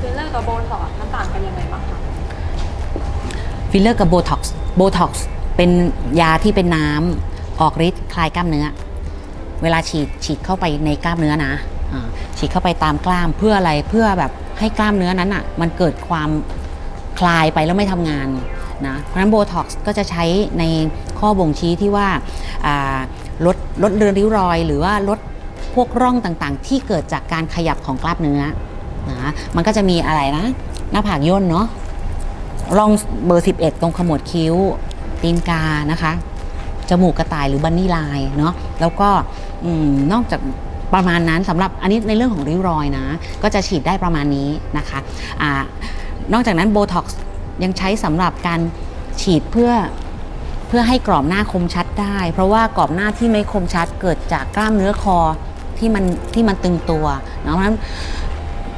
ฟิลเลอร์กับโบท็อกซ์มันต่างกันยังไงบ้างคะฟิลเลอร์กับโบท็อกซ์โบท็อกซ์เป็นยาที่เป็นน้ำออกฤทธิ์คลายกล้ามเนื้อ เวลาฉีดฉีดเข้าไปในกล้ามเนื้อนะฉีดเข้าไปตามกล้ามเพื่ออะไรเพื่อแบบให้กล้ามเนื้อนั้นอะมันเกิดความคลายไปแล้วไม่ทำงานนะเพราะฉะนั้นโบท็อกซ์ก็จะใช้ในข้อบ่งชี้ที่ว่าอ่าลดลดเรือนริ้วรอย หรือว่าลดพวกร่องต่างๆ ที่เกิดจากการขยับของกล้ามเนื้อ นะมันก็จะมีอะไรนะ หน้าผากย่นเนาะร่องเบอร์ 11 ตรงขมวดคิ้ว ตีนกานะคะจมูกกระต่ายหรือบันนี่ลายเนาะแล้วก็อนอกจากประมาณนั้นสำหรับอันนี้ในเรื่องของริ้วรอยนะ ก็จะฉีดได้ประมาณนี้นะคะอนอกจากนั้นโบท็อกซ์ยังใช้สำหรับการฉีดเพื่อเพื่อให้กรอบหน้าคมชัดได้ เพราะว่ากรอบหน้าที่ไม่คมชัดเกิดจากกล้ามเนื้อคอที่มันที่มันตึงตัวนะเพราะฉะนั้น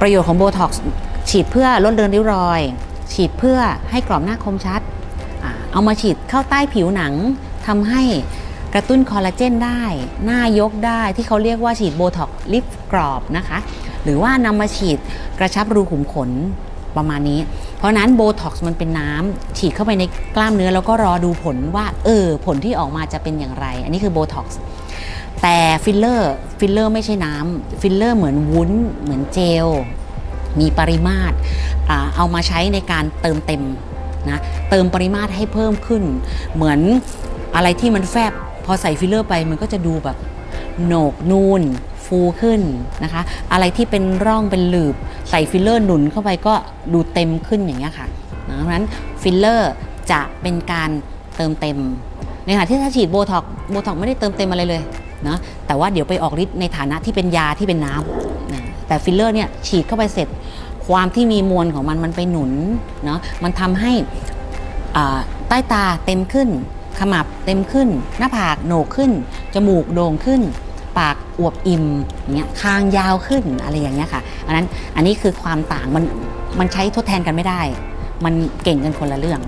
ประโยชน์ของโบท็อกซ์ฉีดเพื่อลดเลือนริ้วรอย ฉีดเพื่อให้กรอบหน้าคมชัด เอามาฉีดเข้าใต้ผิวหนังทำให้กระตุ้นคอลลาเจนได้ หน้ายกได้ที่เขาเรียกว่าฉีดโบท็อกซ์ลิฟต์กรอบนะคะ หรือว่านำมาฉีดกระชับรูขุมขนประมาณนี้ เพราะฉะนั้นโบท็อกซ์มันเป็นน้ำฉีดเข้าไปในกล้ามเนื้อแล้วก็รอดูผลว่า เออ ผลที่ออกมาจะเป็นอย่างไร อันนี้คือโบท็อกซ์ แต่ฟิลเลอร์ฟิลเลอร์ไม่ใช่น้ำฟิลเลอร์เหมือนวุ้นเหมือนเจล มีปริมาตรเอามาใช้ในการเติมเต็มนะเติมปริมาตรให้เพิ่มขึ้น เหมือนอะไรที่มันแฟบพอใส่ฟิลเลอร์ไปมันก็จะดูแบบโหนกนูนฟูขึ้นนะคะ อะไรที่เป็นร่องเป็นหลืบ ใส่ฟิลเลอร์หนุนเข้าไปก็ดูเต็มขึ้นอย่างเงี้ยค่ะเพราะฉะนั้นฟิลเลอร์จะเป็นการเติมเต็มในขณะที่ถ้าฉีดโบท็อกโบท็อกไม่ได้เติมเต็มอะไรเลย นะแต่ว่าเดี๋ยวไปออกฤทธิ์ในฐานะที่เป็นยาที่เป็นน้ำนะแต่ฟิลเลอร์เนี่ยฉีดเข้าไปเสร็จ ความที่มีมวลของมันมันไปหนุนเนาะมันทำให้ใต้ตาเต็มขึ้น ขมับเต็มขึ้น หน้าผากโหนกขึ้น จมูกโด่งขึ้น ปากอวบอิ่มอย่างเงี้ยคางยาวขึ้นอะไรอย่างเงี้ยค่ะอันนั้นอันนี้คือความต่างมันมันใช้ทดแทนกันไม่ได้ มันเก่งกันคนละเรื่อง